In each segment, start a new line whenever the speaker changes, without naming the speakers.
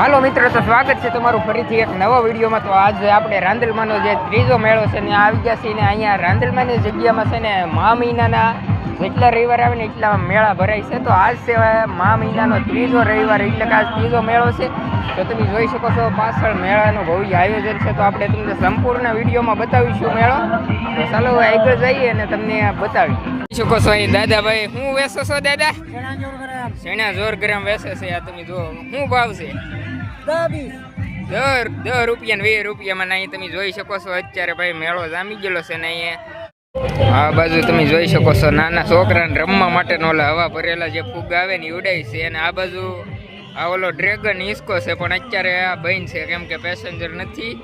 હાલો મિત્રો તો સ્વાગત છે તમારું ફરીથી એક નવા વિડીયોમાં. તો આજે આપણે રાંદલમાંનો જે ત્રીજો મેળો છે ને આવી ગયા છીએ ને અહીંયા રાંદલમાંની જગ્યામાં છે ને મા મહિનાના જેટલા રવિવાર આવે ને એટલા મેળા ભરાય છે. તો આજ છે મા મહિનાનો ત્રીજો રવિવાર એટલે કે આજ ત્રીજો મેળો છે. તો તમે જોઈ શકો છો પાછળ મેળાનું ભવ્ય આયોજન છે. તો આપણે તમને સંપૂર્ણ વિડીયોમાં બતાવીશું મેળો. તો ચાલો આગળ જઈએ અને તમને બતાવી જોઈ શકો છો અહીં દાદાભાઈ શું વેચો છો દાદા? જોર ગ્રામ વેચે છે. આ તમે જુઓ શું ભાવ છે? દર દસ રૂપિયા ને વીસ રૂપિયામાં અહીં તમે જોઈ શકો છો, અત્યારે ભાઈ મેળો જામી ગયેલો છે ને અહીંયા. આ બાજુ તમે જોઈ શકો છો, નાના છોકરાને રમવા માટેનો ઓલા હવા ભરેલા જે ફૂગ આવે ને ઉડાય છે અને આ બાજુ આ ઓલો ડ્રેગન હિસકો છે, પણ અત્યારે આ બંધ છે, કેમ કે પેસેન્જર નથી.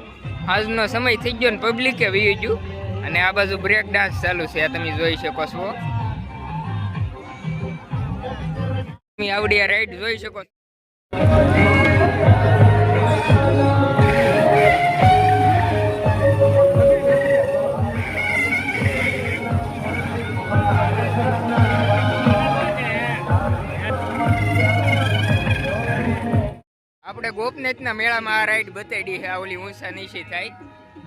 આજનો સમય થઈ ગયો ને પબ્લિકે વી ગયું. અને આ બાજુ બ્રેક ડાન્સ ચાલુ છે, આ તમે જોઈ શકો છો. તમે આવડી આ રાઈડ જોઈ શકો છો. ગોપનાથના મેળામાં આ રાઈડ બતાડી છે આ ઓલી ઊંચા નીચે થાય.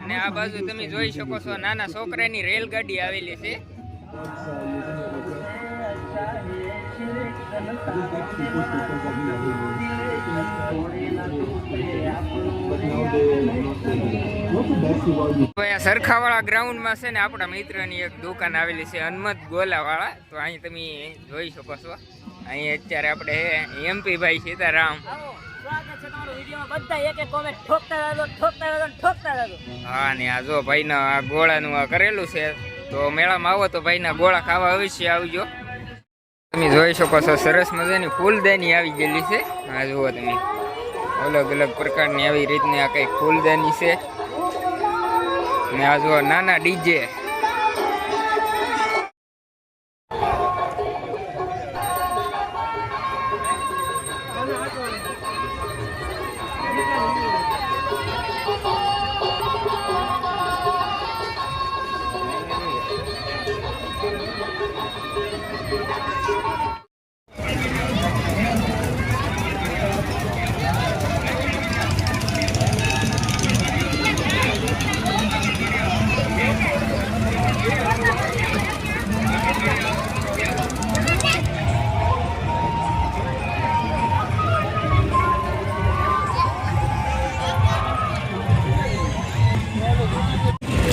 અને આ બાજુ તમે જોઈ શકો છો, નાના છોકરાની રેલગાડી આવેલી છે. સરખાવાળા ગ્રાઉન્ડમાં છે ને, આપણા મિત્રની એક દુકાન આવેલી છે, હનુમત ગોલાવાળા. તો અહીં તમે જોઈ શકો છો. અહીં અત્યારે આપણે આ જો ભાઈના આ ગોળાનું આ કરેલું છે, તો મેળામાં આવો તો ભાઈના ગોળા ખાવા અવશ્ય આવજો. તમે જોઈ શકો છો, સરસ મજાની ફૂલદાની આવી ગયેલી છે. આ જુઓ તમે, અલગ અલગ પ્રકારની આવી રીતની આ કંઈક ફૂલદાની છે. ને આ જુઓ નાના ડીજે.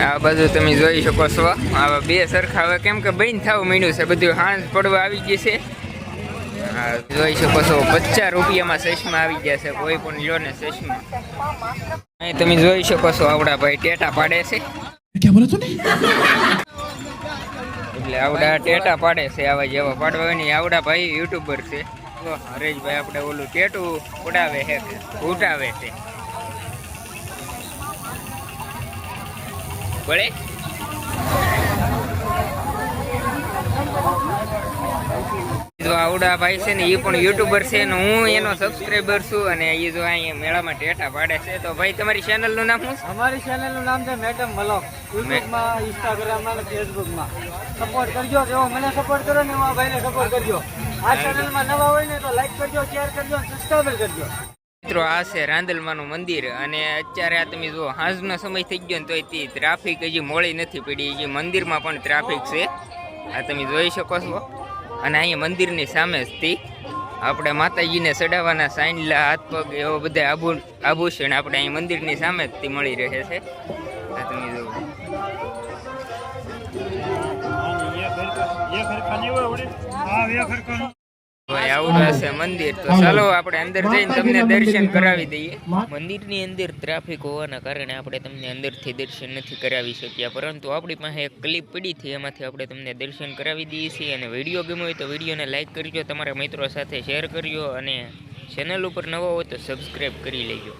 આ બાજુ તમે જોઈ શકો છો. આવા બે સરખા હવે કેમ કે બંધ થવું માંડ્યું છે. બધું હાંસ પડવા આવી ગઈ છે. જોઈ શકો છો પચાસ રૂપિયામાં ચશ્મા આવી ગયા છે. કોઈ પણ લો ને ચશ્મા. અહીં તમે જોઈ શકો છો આવડા ભાઈ ટેટા પાડે છે. એટલે આવડા ટેટા પાડે છે આવા જેવા પાડવા. હોય ને આવડા ભાઈ યુટ્યુબર છે. હરેશભાઈ આપણે ઓલું ટેટું ઉડાવે છે ઉટાવે છે. જો આવડા ભાઈ છે ને એ પણ યુટ્યુબર છે ને હું એનો સબસ્ક્રાઈબર છું અને એ જો અહીંયા મેળામાં ટેટા પાડે છે. તો ભાઈ તમારી ચેનલનું નામ શું?
અમારી ચેનલનું નામ છે મેડમ મલોક. યુટ્યુબમાં ઇન્સ્ટાગ્રામમાં અને ફેસબુકમાં સપોર્ટ કરજો જેવો મને સપોર્ટ કરો ને એવા ભાઈને સપોર્ટ કરજો. આ ચેનલમાં નવા હોય ને તો લાઈક કરજો શેર કરજો સબસ્ક્રાઈબ કરજો.
મિત્રો, આ છે રાંદલમાનું મંદિર અને અત્યારે આ તમે જુઓ સાંજનો સમય થઈ ગયો ને તો તે ટ્રાફિક હજી મોડી નથી પડી. હજી મંદિરમાં પણ ટ્રાફિક છે. આ તમે જોઈ શકો છો. અને અહીંયા મંદિરની સામે જ તે આપણે માતાજીને ચડાવવાના સાંજલા હાથ પગ એવો બધા આભુ, આભૂષણ આપણે અહીં મંદિરની સામે જ મળી રહે છે. આ તમે જુઓ. ભાઈ હશે મંદિર ચાલો આપણે અંદર જઈને તમને દર્શન કરાવી દઈએ. મંદિરની અંદર ટ્રાફિક હોવાના કારણે આપણે તમને અંદરથી દર્શન નથી કરાવી શક્યા, પરંતુ આપણી પાસે એક પડી હતી એમાંથી આપણે તમને દર્શન કરાવી દઈએ છીએ. અને વીડિયો ગમ્યો હોય તો વિડીયોને લાઇક કરજો, તમારા મિત્રો સાથે શેર કરજો અને ચેનલ ઉપર નવો હોય તો સબસ્ક્રાઈબ કરી લેજો.